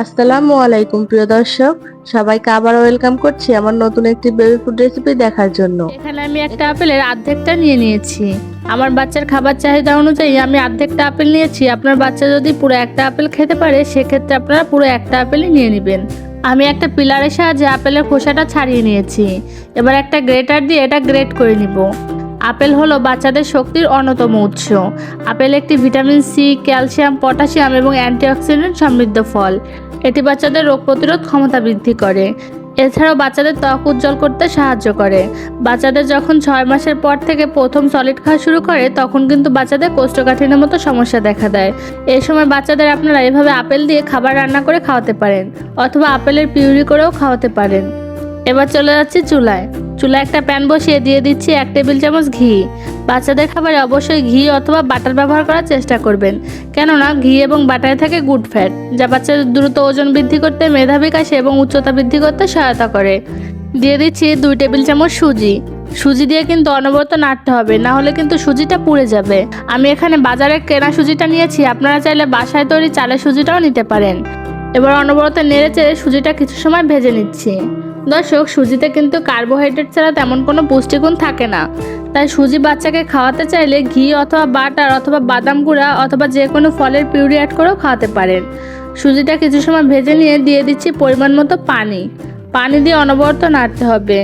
আসসালামু আলাইকুম, প্রিয় দর্শক। সবাইকে আবার ওয়েলকাম করছি আমার নতুন একটি বেবি ফুড রেসিপি দেখার জন্য। এখানে আমি একটা আপেলের অর্ধেকটা নিয়ে নিয়েছি। আমার বাচ্চার খাবার চাহিদা অনুযায়ী আমি অর্ধেকটা আপেল নিয়েছি। আপনার বাচ্চা যদি পুরো একটা আপেল খেতে পারে, সেক্ষেত্রে আপনারা পুরো একটা আপেলই নিয়ে নেবেন। আমি একটা পিলারের সাহায্যে আপেলের খোসাটা ছাড়িয়ে নিয়েছি। এবার একটা গ্রেটার দিয়ে এটা গ্রেট করে নিব। আপেল হলো বাচ্চাদের শক্তির অন্যতম উৎস। আপেল একটি ভিটামিন সি, ক্যালসিয়াম, পটাশিয়াম এবং অ্যান্টিঅক্সিডেন্ট সমৃদ্ধ ফল। এটি বাচ্চাদের রোগ প্রতিরোধ ক্ষমতা বৃদ্ধি করে। এছাড়াও বাচ্চাদের ত্বক উজ্জ্বল করতে সাহায্য করে। বাচ্চাদের যখন ছয় মাসের পর থেকে প্রথম সলিড খাওয়া শুরু করে, তখন কিন্তু বাচ্চাদের কোষ্ঠকাঠিন্যের মতো সমস্যা দেখা দেয়। এই সময় বাচ্চাদের আপনারা এভাবে আপেল দিয়ে খাবার রান্না করে খাওয়াতে পারেন, অথবা আপেলের পিউরি করেও খাওয়াতে পারেন। এবার চলে যাচ্ছি চুলায়। চুলায় একটা প্যান বসিয়ে দিয়ে দিচ্ছি এক টেবিল চামচ ঘি। বাচ্চাদের খাবারে অবশ্যই ঘি অথবা বাটার ব্যবহার করার চেষ্টা করবেন। কেননা, ঘি এবং বাটারে থাকে গুড ফ্যাট, যা বাচ্চাদের দ্রুত ওজন বৃদ্ধি করতে মেধা বিকাশে এবং উচ্চতা বৃদ্ধি করতে সহায়তা করে। দিয়ে দিচ্ছি দুই টেবিল চামচ সুজি। সুজি দিয়ে কিন্তু অনবরত নাড়তে হবে, না হলে কিন্তু সুজিটা পুড়ে যাবে। আমি এখানে বাজারে কেনা সুজিটা নিয়েছি, আপনারা চাইলে বাসায় তৈরি চালের সুজিটাও নিতে পারেন। এবার অনবরত নেড়ে চেড়ে সুজিটা কিছু সময় ভেজে নিচ্ছি। দর্শক, সুজিতে কিন্তু কার্বোহাইড্রেট ছাড়া তেমন কোনো পুষ্টিগুণ থাকে না। তাই সুজি বাচ্চাকে খাওয়াতে চাইলে ঘি অথবা বাটার অথবা বাদাম গুঁড়া অথবা যে কোনো ফলের পিউরি অ্যাড করেও খাওয়াতে পারেন। সুজিটা কিছু সময় ভেজে নিয়ে দিয়ে দিচ্ছি পরিমাণ মতো পানি। পানি দিয়ে অনবরত নাড়তে হবে।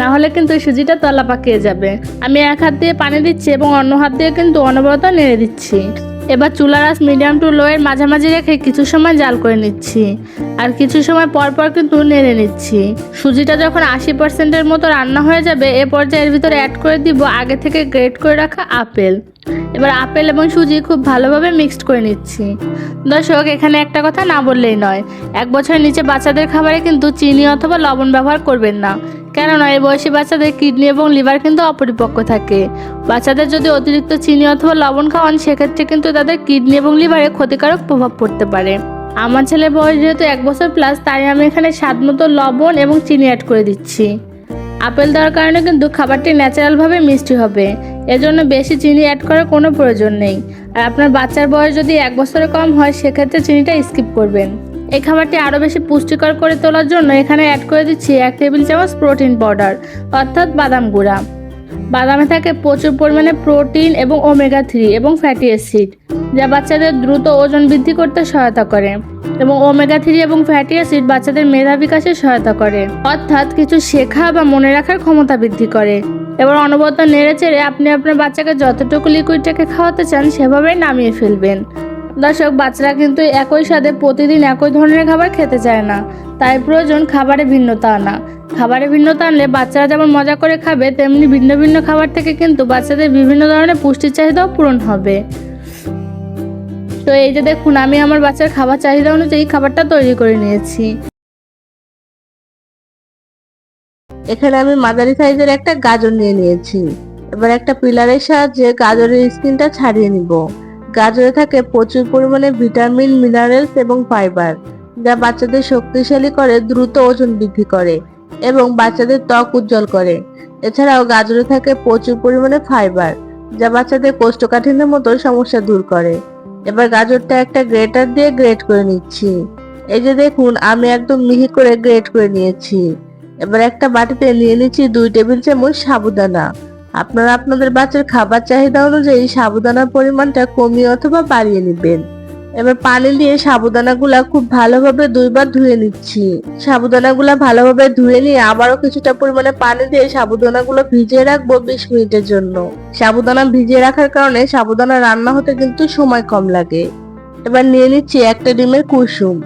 না হলে কিন্তু সুজিটা তলা পাকিয়ে যাবে। আমি এক হাত দিয়ে পানি দিচ্ছি এবং অন্য হাত দিয়ে কিন্তু অনবরত নেড়ে দিচ্ছি। এবার চুলার আঁচ মিডিয়াম টু লো এর মাঝামাঝি রেখে কিছু সময় জাল করে নিচ্ছি। আর কিছু সময় পর পর কিন্তু নেড়ে নিচ্ছি। সুজিটা যখন আশি পার্সেন্টের মতো রান্না হয়ে যাবে, এ পর্যায়ে এর ভিতরে অ্যাড করে দিব আগে থেকে গ্রেট করে রাখা আপেল। এবার আপেল এবং সুজি খুব ভালোভাবে মিক্সড করে নিচ্ছি। দর্শক, এখানে একটা কথা না বললেই নয়। এক বছরের নিচে বাচ্চাদের খাবারে কিন্তু চিনি অথবা লবণ ব্যবহার করবেন না। কেননা এই বয়সী বাচ্চাদের কিডনি এবং লিভার কিন্তু অপরিপক্ক থাকে। বাচ্চাদের যদি অতিরিক্ত চিনি অথবা লবণ খাওয়ান, সেক্ষেত্রে কিন্তু তাদের কিডনি এবং লিভারে ক্ষতিকারক প্রভাব পড়তে পারে। আমার ছেলে বয়স যেহেতু এক বছর প্লাস তাই আমি এখানে স্বাদ মতো লবণ এবং চিনি অ্যাড করে দিচ্ছি। আপেল দেওয়ার কারণে কিন্তু খাবারটি ন্যাচারালভাবে মিষ্টি হবে। এজন্য বেশি চিনি অ্যাড করার কোনো প্রয়োজন নেই। আর আপনার বাচ্চার বয়স যদি এক বছরের কম হয়, সেক্ষেত্রে চিনিটা স্কিপ করবেন। এই খাবারটি আরও বেশি পুষ্টিকর করে তোলার জন্য এখানে অ্যাড করে দিচ্ছি এক টেবিল চামচ প্রোটিন পাউডার অর্থাৎ বাদাম গুঁড়া। বাদামে থাকে প্রচুর পরিমাণে প্রোটিন এবং ওমেগা থ্রি এবং ফ্যাটি অ্যাসিড, যা বাচ্চাদের দ্রুত ওজন বৃদ্ধি করতে সহায়তা করে এবং ওমেগা থ্রি এবং ফ্যাটি অ্যাসিড বাচ্চাদের মেধা বিকাশে সহায়তা করে। অর্থাৎ কিছু শেখা বা মনে রাখার ক্ষমতা বৃদ্ধি করে। এবার অনবরত নেড়ে চেড়ে আপনি আপনার বাচ্চাকে যতটুকু লিকুইডটাকে খাওয়াতে চান সেভাবেই নামিয়ে ফেলবেন। দর্শক, বাচ্চারা কিন্তু একই সাথে প্রতিদিন একই ধরনের খাবার খেতে চায় না। তাই প্রয়োজন খাবারে ভিন্নতা আনা। খাবারে ভিন্নতা আনলে বাচ্চারা যেমন মজা করে খাবে, তেমনি ভিন্ন ভিন্ন খাবার থেকে কিন্তু বাচ্চাদের বিভিন্ন ধরনের পুষ্টির চাহিদাও পূরণ হবে। তো এই যে দেখুন, আমি আমার বাচ্চার খাবার চাহিদা অনুযায়ী খাবারটা তৈরি করে নিয়েছি। এখানে আমি মাদারি সাইজের একটা গাজর নিয়ে নিয়েছি। এবার একটা পিলারের সাহায্যে গাজরের স্কিনটা ছাড়িয়ে নিব। গাজরে থাকে প্রচুর পরিমাণে ভিটামিন, মিনারেলস এবং ফাইবার, যা বাচ্চাদের শক্তিশালী করে, দ্রুত ওজন বৃদ্ধি করে। এবং বাচ্চাদের ত্বক উজ্জ্বল করে। এছাড়াও গাজরে থাকে প্রচুর পরিমাণে ফাইবার যা বাচ্চাদের কোষ্ঠকাঠিন্যের মতো সমস্যা দূর করে। এবার গাজরটা একটা গ্রেটার দিয়ে গ্রেট করে নিচ্ছি। এই যে দেখুন, আমি একদম মিহি করে গ্রেট করে নিয়েছি। এবার একটা বাটিতে নিয়ে নিচ্ছি দুই টেবিল চামচ সাবুদানা। আপনারা আপনাদের বাচ্চার খাবার চাহিদা অনুযায়ী সাবুদানার পরিমাণটা কমিয়ে অথবা বাড়িয়ে নেবেন। এবার পানি দিয়ে সাবুদানাগুলা খুব ভালোভাবে দুইবার ধুয়ে নিচ্ছি। সাবুদানাগুলা ভালোভাবে ধুয়ে নিয়ে আবারও কিছুটা পরিমাণে পানি দিয়ে সাবুদানাগুলো ভিজিয়ে রাখব বিশ মিনিটের জন্য। সাবুদানা ভিজিয়ে রাখার কারণে সাবুদানা রান্না হতে কিন্তু সময় কম লাগে। এবার নিয়ে নিচ্ছি একটা ডিমের কুসুম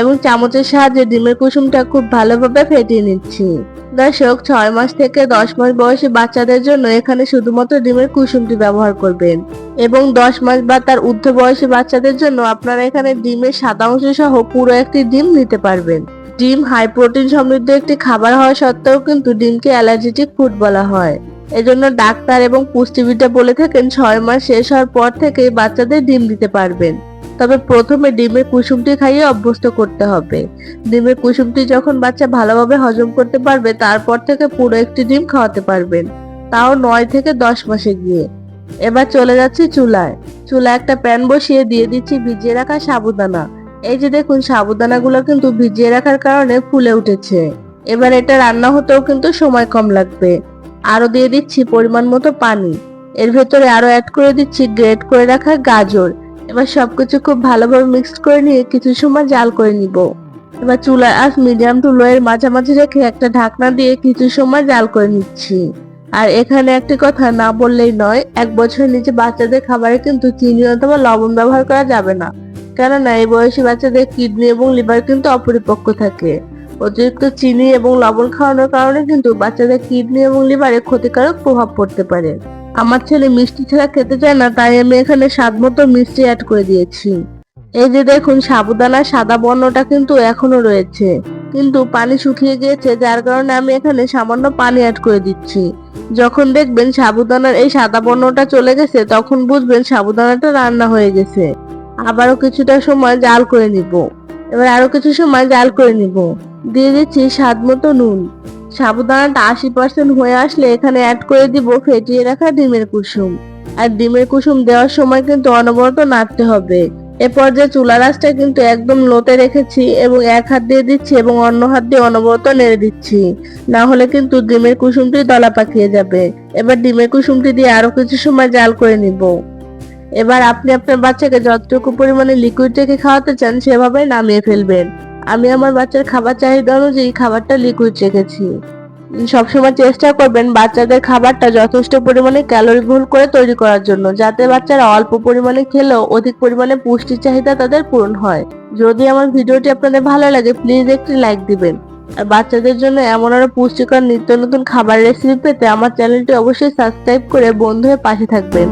এবং চামচের সাহায্যে ডিমের কুসুমটা খুব ভালোভাবে ফেটিয়ে নিচ্ছি। দর্শক, ছয় মাস থেকে দশ মাস বয়সী বাচ্চাদের জন্য এখানে শুধুমাত্র ডিমের কুসুমটি ব্যবহার করবেন। এবং দশ মাস বা তার ঊর্ধ্ব বয়সী বাচ্চাদের জন্য আপনারা এখানে ডিমের সাদা অংশ সহ পুরো একটি ডিম নিতে পারবেন। ডিম হাই প্রোটিন সমৃদ্ধ একটি খাবার হওয়া সত্ত্বেও কিন্তু ডিমকে অ্যালার্জেটিক ফুড বলা হয়। এজন্য ডাক্তার এবং পুষ্টিবিদরা বলে থাকেন, ছয় মাস শেষ হওয়ার পর থেকেই বাচ্চাদের ডিম দিতে পারবেন। তবে প্রথমে ডিমের কুসুমটি খাইয়ে অভ্যস্ত করতে হবে। ডিমের কুসুমটি যখন বাচ্চা ভালোভাবে হজম করতে পারবে, তারপর থেকে পুরো একটি ডিম খাওয়াতে পারবেন। তাও নয় থেকে দশ মাসে গিয়ে। এবার চলে যাচ্ছি চুলায়। চুলায় একটা প্যান বসিয়ে দিয়ে দিচ্ছি ভিজিয়ে রাখা সাবুদানা। এই যে দেখুন, সাবুদানাগুলো কিন্তু ভিজিয়ে রাখার কারণে ফুলে উঠেছে। এবার এটা রান্না হতেও কিন্তু সময় কম লাগবে। আরও দিয়ে দিচ্ছি পরিমাণ মতো পানি। এর ভেতরে আরও অ্যাড করে দিচ্ছি গ্রেট করে রাখা গাজর। এবার সবকিছু খুব ভালোভাবে মিক্সড করে নিয়ে কিছু সময় জাল করে নিব। এবার চুলার আঁচ মিডিয়াম টু লো এর মাঝামাঝি রেখে একটা ঢাকনা দিয়ে কিছু সময় জাল করে নিচ্ছি। আর এখানে একটি কথা না বললেই নয়, এক বছরের নিচে বাচ্চাদের খাবারে কিন্তু চিনি অথবা লবণ ব্যবহার করা যাবে না। কেননা এই বয়সী বাচ্চাদের কিডনি এবং লিভার কিন্তু অপরিপক্ক থাকে। অতিরিক্ত চিনি এবং লবণ খাওয়ানোর কারণে কিন্তু বাচ্চাদের কিডনি এবং লিভারে ক্ষতিকারক প্রভাব পড়তে পারে। আমার ছেলে মিষ্টি ছাড়া খেতে চায় না, তাই আমি এখানে স্বাদ মতো মিষ্টি অ্যাড করে দিয়েছি। এই যে দেখুন সাবুদানার সাদা বর্ণটা কিন্তু এখনও রয়েছে। কিন্তু পানি শুকিয়ে গিয়েছে, যার কারণে আমি এখানে সামান্য পানি অ্যাড করে দিচ্ছি। যখন দেখবেন সাবুদানার এই সাদা বর্ণটা চলে গেছে, তখন বুঝবেন সাবুদানাটা রান্না হয়ে গেছে। আবারও কিছুটা সময় জাল করে নিব। এবার আরও কিছু সময় জাল করে নিব। দিয়ে দিচ্ছি স্বাদ মতো নুন। সাবুদানাটা আশি পার্সেন্ট হয়ে আসলে এখানে অ্যাড করে দিব ফেটিয়ে রাখা ডিমের কুসুম। আর ডিমের কুসুম দেওয়ার সময় কিন্তু অনবরত নাড়তে হবে। এ পর্যায়ে চুলা রাসটা কিন্তু একদম লোতে রেখেছি এবং এক হাত দিয়ে দিচ্ছি এবং অন্য হাত দিয়ে অনবরত নেড়ে দিচ্ছি। না হলে কিন্তু ডিমের কুসুমটি দলা পাকিয়ে যাবে। এবার ডিমের কুসুমটি দিয়ে আরও কিছু সময় জাল করে নিব। এবার আপনি আপনার বাচ্চাকে যতটুকু পরিমাণে লিকুইড রেখে খাওয়াতে চান সেভাবে নামিয়ে ফেলবেন। আমি আমার বাচ্চার খাবার চাহিদা অনুযায়ী খাবারটা লিকুইড রেখেছি। সবসময় চেষ্টা করবেন বাচ্চাদের খাবারটা যথেষ্ট পরিমাণে ক্যালোরি ভুল করে তৈরি করার জন্য, যাতে বাচ্চারা অল্প পরিমাণে খেলেও অধিক পরিমাণে পুষ্টির চাহিদা তাদের পূরণ হয়। যদি আমার ভিডিওটি আপনাদের ভালো লাগে প্লিজ একটি লাইক দিবেন। আর বাচ্চাদের জন্য এমন আরও পুষ্টিকর নিত্য নতুন খাবার রেসিপি পেতে আমার চ্যানেলটি অবশ্যই সাবস্ক্রাইব করে বন্ধু হয়ে পাশে থাকবেন।